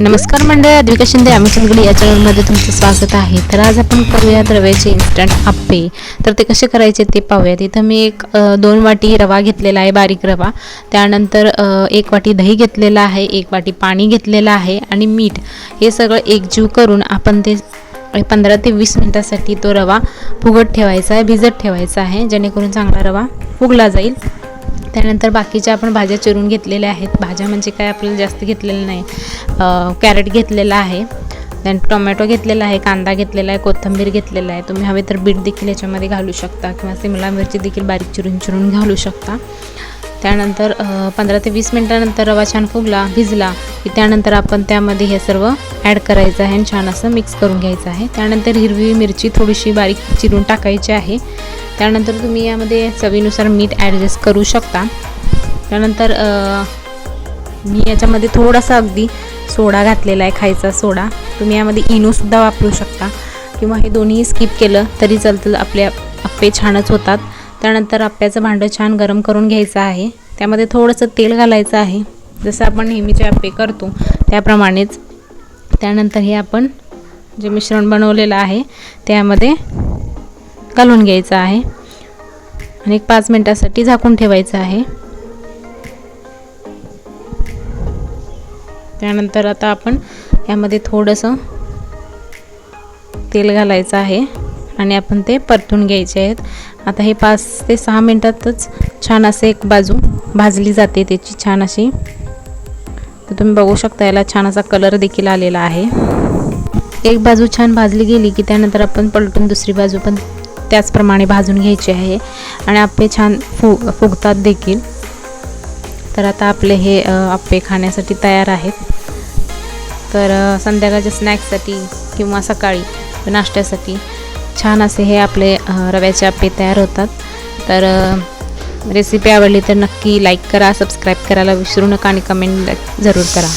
नमस्कार मंडळी अद्विका शिंदे आम्ही चंदगडी या चॅनलमध्ये तुमचं स्वागत आहे. तर आज आपण करूयात रव्याचे इन्स्टंट आप्पे. तर ते कसे करायचे ते पाहूयात. इथं मी एक दोन वाटी रवा घेतलेला आहे बारीक रवा. त्यानंतर एक वाटी दही घेतलेला आहे एक वाटी पाणी घेतलेलं आहे आणि मीठ. हे सगळं एकजीव करून आपण ते पंधरा ते वीस मिनटासाठी तो रवा फुगत ठेवायचा आहे भिजत ठेवायचा आहे. जेणेकरून चांगला रवा फुगला जाईल. त्यानंतर बाकीच्या आपण भाज्या चिरून घेतलेल्या आहेत. भाज्या म्हणजे काय आपल्याला जास्त घेतलेलं नाही. कॅरेट घेतलेला आहे. त्यानंतर टोमॅटो घेतलेला आहे कांदा घेतलेला आहे कोथिंबीर घेतलेला आहे. तुम्ही हवे तर बीट देखील याच्यामध्ये घालू शकता किंवा सिमला मिरची देखील बारीक चिरून चिरून घालू शकता. त्यानंतर पंधरा ते वीस मिनटानंतर रवा छान फुगला भिजला की त्यानंतर आपण त्यामध्ये हे सर्व ॲड करायचं आहे आणि छान असं मिक्स करून घ्यायचं आहे. त्यानंतर हिरवी मिरची थोडीशी बारीक चिरून टाकायची आहे. त्यानंतर तुम्ही यामध्ये चवीनुसार मीठ ॲडजस्ट करू शकता. त्यानंतर मी याच्यामध्ये थोडासा अगदी सोडा घातलेला आहे खायचा सोडा. तुम्ही यामध्ये इनोसुद्धा वापरू शकता. किंवा हे दोन्ही स्किप केलं तरी चालतं आपले आप्पे छानच होतात. त्यानंतर आप्प्याचं भांडं छान गरम करून घ्यायचं आहे. त्यामध्ये थोडंसं तेल घालायचं आहे. जसं आपण नेहमीचे आप्पे करतो त्याप्रमाणेच. त्यानंतर हे आपण जे मिश्रण बनवलेलं आहे त्यामध्ये घालून घ्यायचं आहे. आणि एक पाच मिनटासाठी झाकून ठेवायचं आहे. त्यानंतर आता आपण यामध्ये थोडंसं तेल घालायचं आहे आणि आपण ते परतून घ्यायचे आहेत. आता हे पाच ते सहा मिनटातच छान असे एक बाजू भाजली जाते त्याची छान अशी. तर तुम्ही बघू शकता याला छान असा कलर देखील आलेला आहे. एक बाजू छान भाजली गेली की त्यानंतर आपण पलटून दुसरी बाजू पण त्याचप्रमाणे भाजून घ्यायची आहे. आणि आपले छान फु फुगतात देखील. तर आता आपले हे आप्पे खाण्यासाठी तयार आहेत. तर संध्याकाळच्या स्नॅक्ससाठी किंवा सकाळी नाश्त्यासाठी छान असे हे आपले रव्याचे आप्पे तयार होतात. तर रेसिपी आवडली तर नक्की लाईक करा सबस्क्राईब करायला विसरू नका आणि कमेंट जरूर करा.